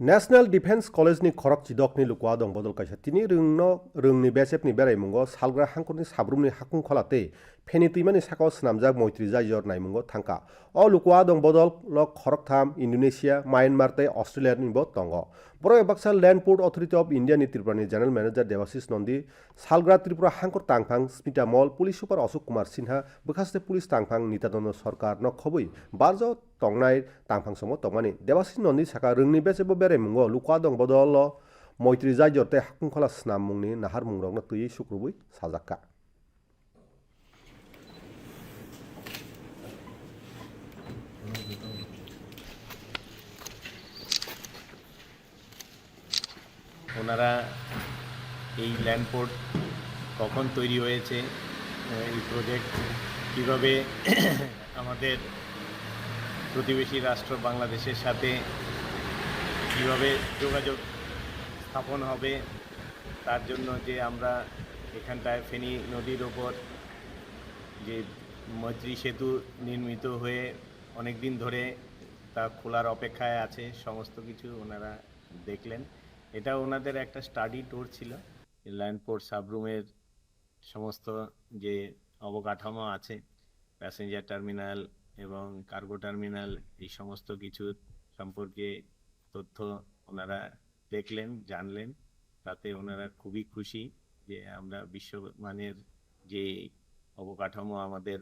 National defence कलेजनि खरक चिदकनि लुकुआ दं बदल काisa tini rungno rungni besepni beraimungo salgra hangkurni sabrumni hakung kholate feni tuimani sakao swnamjak moitri jaiyor naimungo thangka o lukua dong bodol lo khorok tham indonesia myanmar tei australia ni bo tongo borok baksa land port authority of india ni tripurani general manager devasis nondi salgra tripura hangkur tangphang smita mol police super ashok kumar sinha bwkhaste police tangphang tongnai tangphang samo tongmani devasis nondi saka rungni besebo beraimungo lukua dong bodol lo moitri jaiyor tei hakung khola snam mungni nahar mungrokno tui sukrubui sajakka ওনারা এই LAN port কখন তৈরি হয়েছে এই project কীভাবে আমাদের প্রতিবেশী রাষ্ট্র বাংলাদেশের সাথে কীভাবে যোগাযোগ স্থাপন হবে, তার জন্য যে আমরা এখানটায় ফেনী নদীর ওপর যে মৈত্রী সেতু নির্মিত হয়ে অনেক দিন ধরে তা খোলার অপেক্ষায় আছে, সমস্ত কিছু ওনারা দেখলেন। এটা ওনাদের একটা স্টাডি ট্যুর ছিল। ল্যান্ডপোর্ট সাবরুমের সমস্ত যে অবকাঠামো আছে, প্যাসেঞ্জার টার্মিনাল এবং কার্গো টার্মিনাল এই সমস্ত কিছু সম্পর্কে তথ্য ওনারা দেখলেন, জানলেন। তাতে ওনারা খুবই খুশি যে আমরা বিশ্বমানের যে অবকাঠামো আমাদের